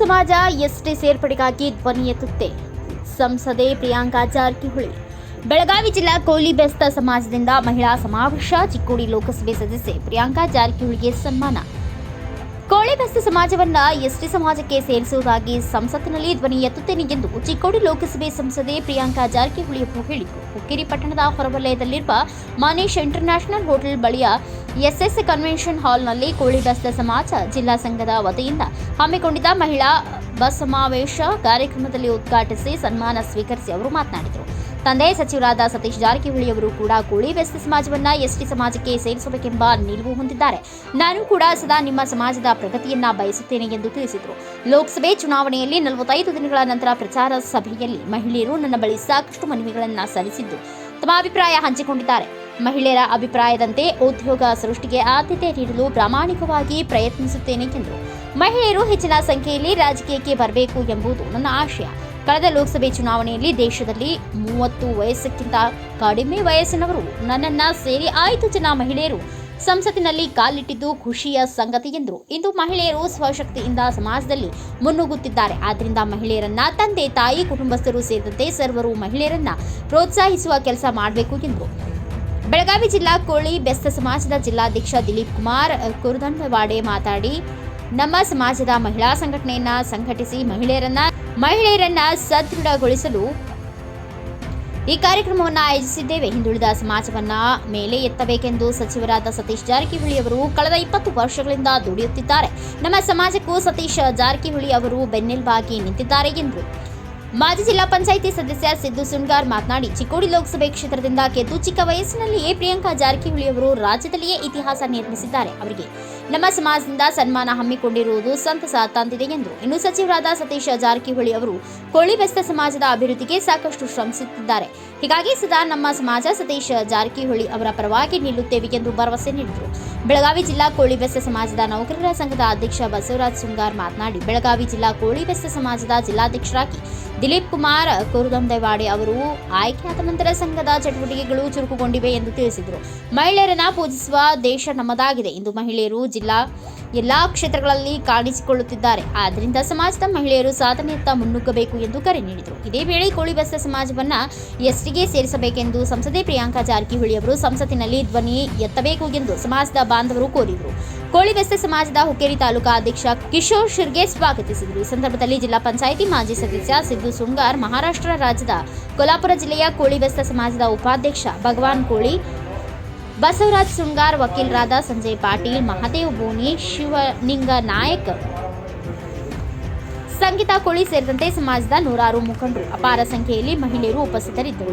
ಸಮಾಜ ಎಸ್ಟಿ ಸೇರ್ಪಡೆಗಾಗಿ ಧ್ವನಿ ಎತ್ತುತ್ತೆ. ಸಂಸದೆ ಪ್ರಿಯಾಂಕಾ ಜಾರಕಿಹೊಳಿ. ಬೆಳಗಾವಿ ಜಿಲ್ಲಾ ಕೋಲಿ ಬೆಸ್ತ ಸಮಾಜದಿಂದ ಮಹಿಳಾ ಸಮಾವೇಶ, ಚಿಕ್ಕೋಡಿ ಲೋಕಸಭೆ ಸದಸ್ಯೆ ಪ್ರಿಯಾಂಕಾ ಜಾರಕಿಹೊಳಿಗೆ ಸನ್ಮಾನ. ಕೋಳಿ ಬೆಸ್ತ ಸಮಾಜವನ್ನ ಎಸ್ಟಿ ಸಮಾಜಕ್ಕೆ ಸೇರಿಸುವುದಾಗಿ ಸಂಸತ್ತಿನಲ್ಲಿ ಧ್ವನಿ ಎತ್ತುತ್ತೇನೆ ಎಂದು ಚಿಕ್ಕೋಡಿ ಲೋಕಸಭೆ ಸಂಸದೆ ಪ್ರಿಯಾಂಕಾ ಜಾರಕಿಹೊಳಿ ಹೇಳಿದರು. ಹುಕ್ಕೇರಿ ಪಟ್ಟಣದ ಹೊರವಲಯದಲ್ಲಿರುವ ಮಾನೇಶ್ ಇಂಟರ್ನ್ಯಾಷನಲ್ ಹೋಟೆಲ್ ಬಳಿಯ ಎಸ್ಎಸ್ ಕನ್ವೆನ್ಷನ್ ಹಾಲ್ನಲ್ಲಿ ಕೋಳಿ ಬೆಸ್ತ ಸಮಾಜ ಜಿಲ್ಲಾ ಸಂಘದ ವತಿಯಿಂದ ಹಮ್ಮಿಕೊಂಡಿದ್ದ ಮಹಿಳಾ ಬಸ್ ಸಮಾವೇಶ ಕಾರ್ಯಕ್ರಮದಲ್ಲಿ ಉದ್ಘಾಟಿಸಿ ಸನ್ಮಾನ ಸ್ವೀಕರಿಸಿ ಅವರು ಮಾತನಾಡಿದರು. ತಂದೆ ಸಚಿವರಾದ ಸತೀಶ್ ಜಾರಕಿಹೊಳಿ ಅವರು ಕೂಡ ಕೋಳಿ ಬೆಸ್ತ ಸಮಾಜವನ್ನು ಎಸ್ಟಿ ಸಮಾಜಕ್ಕೆ ಸೇರಿಸಬೇಕೆಂಬ ನಿಲುವು ಹೊಂದಿದ್ದಾರೆ. ನಾನು ಕೂಡ ಸದಾ ನಿಮ್ಮ ಸಮಾಜದ ಪ್ರಗತಿಯನ್ನ ಬಯಸುತ್ತೇನೆ ಎಂದು ತಿಳಿಸಿದರು. ಲೋಕಸಭೆ ಚುನಾವಣೆಯಲ್ಲಿ ನಲವತ್ತೈದು ದಿನಗಳ ನಂತರ ಪ್ರಚಾರ ಸಭೆಯಲ್ಲಿ ಮಹಿಳೆಯರು ನನ್ನ ಬಳಿ ಸಾಕಷ್ಟು ಮನವಿಗಳನ್ನು ಸಲ್ಲಿಸಿದ್ದು ತಮ್ಮ ಅಭಿಪ್ರಾಯ ಹಂಚಿಕೊಂಡಿದ್ದಾರೆ. ಮಹಿಳೆಯರ ಅಭಿಪ್ರಾಯದಂತೆ ಉದ್ಯೋಗ ಸೃಷ್ಟಿಗೆ ಆದ್ಯತೆ ನೀಡಲು ಪ್ರಾಮಾಣಿಕವಾಗಿ ಪ್ರಯತ್ನಿಸುತ್ತೇನೆ ಎಂದರು. ಮಹಿಳೆಯರು ಹೆಚ್ಚಿನ ಸಂಖ್ಯೆಯಲ್ಲಿ ರಾಜಕೀಯಕ್ಕೆ ಬರಬೇಕು ಎಂಬುದು ನನ್ನ ಆಶಯ. ಕಳೆದ ಲೋಕಸಭೆ ಚುನಾವಣೆಯಲ್ಲಿ ದೇಶದಲ್ಲಿ ಮೂವತ್ತು ವಯಸ್ಸಕ್ಕಿಂತ ಕಡಿಮೆ ವಯಸ್ಸಿನವರು ನನ್ನನ್ನ ಸೇರಿ ಐದು ಜನ ಮಹಿಳೆಯರು ಸಂಸತ್ತಿನಲ್ಲಿ ಕಾಲಿಟ್ಟಿದ್ದು ಖುಷಿಯ ಸಂಗತಿ ಎಂದರು. ಇಂದು ಮಹಿಳೆಯರು ಸ್ವಶಕ್ತಿಯಿಂದ ಸಮಾಜದಲ್ಲಿ ಮುನ್ನುಗ್ಗುತ್ತಿದ್ದಾರೆ. ಆದ್ದರಿಂದ ಮಹಿಳೆಯರನ್ನ ತಂದೆ ತಾಯಿ ಕುಟುಂಬಸ್ಥರು ಸೇರಿದಂತೆ ಸರ್ವರು ಮಹಿಳೆಯರನ್ನ ಪ್ರೋತ್ಸಾಹಿಸುವ ಕೆಲಸ ಮಾಡಬೇಕು ಎಂದರು. ಬೆಳಗಾವಿ ಜಿಲ್ಲಾ ಕೋಳಿ ಬೆಸ್ತ ಸಮಾಜದ ಜಿಲ್ಲಾಧ್ಯಕ್ಷ ದಿಲೀಪ್ ಕುಮಾರ್ ಕುರುದಂಡವಾಡೆ ಮಾತಾಡಿ, ನಮ್ಮ ಸಮಾಜದ ಮಹಿಳಾ ಸಂಘಟನೆಯನ್ನ ಸಂಘಟಿಸಿ ಮಹಿಳೆಯರನ್ನ ಮಹಿಳೆಯರನ್ನ ಸದೃಢಗೊಳಿಸಲು ಈ ಕಾರ್ಯಕ್ರಮವನ್ನು ಆಯೋಜಿಸಿದ್ದೇವೆ. ಹಿಂದುಳಿದ ಸಮಾಜವನ್ನ ಮೇಲೆ ಎತ್ತಬೇಕೆಂದು ಸಚಿವರಾದ ಸತೀಶ್ ಜಾರಕಿಹೊಳಿ ಅವರು ಕಳೆದ ಇಪ್ಪತ್ತು ವರ್ಷಗಳಿಂದ ದುಡಿಯುತ್ತಿದ್ದಾರೆ. ನಮ್ಮ ಸಮಾಜಕ್ಕೂ ಸತೀಶ್ ಜಾರಕಿಹೊಳಿ ಅವರು ಬೆನ್ನೆಲುಬಾಗಿ ನಿಂತಿದ್ದಾರೆ ಎಂದರು. ಮಾಜಿ ಜಿಲ್ಲಾ ಪಂಚಾಯಿತಿ ಸದಸ್ಯ ಸಿದ್ದು ಸುಣ್ಗಾರ್ ಮಾತನಾಡಿ, ಚಿಕ್ಕೋಡಿ ಲೋಕಸಭೆ ಕ್ಷೇತ್ರದಿಂದ ಗೆದ್ದು ಚಿಕ್ಕ ವಯಸ್ಸಿನಲ್ಲಿಯೇ ಪ್ರಿಯಾಂಕಾ ಜಾರಕಿಹೊಳಿ ಅವರು ರಾಜ್ಯದಲ್ಲಿಯೇ ಇತಿಹಾಸ ನಿರ್ಮಿಸಿದ್ದಾರೆ. ಅವರಿಗೆ ನಮ್ಮ ಸಮಾಜದಿಂದ ಸನ್ಮಾನ ಹಮ್ಮಿಕೊಂಡಿರುವುದು ಸಂತಸ ತಂದಿದೆ ಎಂದು ಇನ್ನು ಸಚಿವರಾದ ಸತೀಶ ಜಾರಕಿಹೊಳಿ ಅವರು ಕೋಳಿಬೆಸ್ತ ಸಮಾಜದ ಅಭಿವೃದ್ಧಿಗೆ ಸಾಕಷ್ಟು ಶ್ರಮಿಸುತ್ತಿದ್ದಾರೆ. ಹೀಗಾಗಿ ಸದಾ ನಮ್ಮ ಸಮಾಜ ಸತೀಶ ಜಾರಕಿಹೊಳಿ ಅವರ ಪರವಾಗಿ ನಿಲ್ಲುತ್ತೇವೆ ಎಂದು ಭರವಸೆ ನೀಡಿದರು. ಬೆಳಗಾವಿ ಜಿಲ್ಲಾ ಕೋಳಿಬೆಸ್ತ ಸಮಾಜದ ನೌಕರರ ಸಂಘದ ಅಧ್ಯಕ್ಷ ಬಸವರಾಜ್ ಸುಂಗಾರ್ ಮಾತನಾಡಿ, ಬೆಳಗಾವಿ ಜಿಲ್ಲಾ ಕೋಳಿಬೆಸ್ತ ಸಮಾಜದ ಜಿಲ್ಲಾಧ್ಯಕ್ಷರಾಗಿ ದಿಲೀಪ್ ಕುಮಾರ್ ಕುರುದಂದೆವಾಡೆ ಅವರು ಆಯ್ಕೆಯಾದ ನಂತರ ಸಂಘದ ಚಟುವಟಿಕೆಗಳು ಚುರುಕುಗೊಂಡಿವೆ ಎಂದು ತಿಳಿಸಿದರು. ಮಹಿಳೆಯರನ್ನ ಪೂಜಿಸುವ ದೇಶ ನಮ್ಮದಾಗಿದೆ. ಇಂದು ಮಹಿಳೆಯರು ಜಿಲ್ಲಾ ಎಲ್ಲಾ ಕ್ಷೇತ್ರಗಳಲ್ಲಿ ಕಾಣಿಸಿಕೊಳ್ಳುತ್ತಿದ್ದಾರೆ. ಆದ್ದರಿಂದ ಸಮಾಜದ ಮಹಿಳೆಯರು ಸಾಧನೆಯತ್ತ ಮುನ್ನುಗ್ಗಬೇಕು ಎಂದು ಕರೆ ನೀಡಿದರು. ಇದೇ ವೇಳೆ ಕೋಳಿಬಸ್ತ ಸಮಾಜವನ್ನ ಎಸ್ಟಿಗೆ ಸೇರಿಸಬೇಕೆಂದು ಸಂಸದೆ ಪ್ರಿಯಾಂಕಾ ಜಾರಕಿಹೊಳಿ ಅವರು ಸಂಸತ್ತಿನಲ್ಲಿ ಧ್ವನಿ ಎತ್ತಬೇಕು ಎಂದು ಸಮಾಜದ ಬಾಂಧವರು ಕೋರಿದರು. ಕೋಳಿ ಬೆಸ್ತ ಸಮಾಜದ ಹುಕ್ಕೇರಿ ತಾಲೂಕಾ ಅಧ್ಯಕ್ಷ ಕಿಶೋರ್ ಶಿರ್ಗೆ ಸ್ವಾಗತಿಸಿದರು. ಈ ಸಂದರ್ಭದಲ್ಲಿ ಜಿಲ್ಲಾ ಪಂಚಾಯಿತಿ ಮಾಜಿ ಸದಸ್ಯ ಸಿದ್ದು ಸುಂಗಾರ್, ಮಹಾರಾಷ್ಟ್ರ ರಾಜ್ಯದ ಕೊಲ್ಲಾಪುರ ಜಿಲ್ಲೆಯ ಕೋಳಿವೆಸ್ತ ಸಮಾಜದ ಉಪಾಧ್ಯಕ್ಷ ಭಗವಾನ್ ಕೋಳಿ, ಬಸವರಾಜ್ ಸುಂಗಾರ್ ವಕೀಲರಾದ ಸಂಜಯ್ ಪಾಟೀಲ್, ಮಹಾದೇವ್ ಬೋನಿ ಶಿವನಿಂಗ ನಾಯಕ್, ಸಂಗೀತಾ ಕೋಳಿ ಸೇರಿದಂತೆ ಸಮಾಜದ ನೂರಾರು ಮುಖಂಡರು ಅಪಾರ ಸಂಖ್ಯೆಯಲ್ಲಿ ಮಹಿಳೆಯರು ಉಪಸ್ಥಿತರಿದ್ದರು.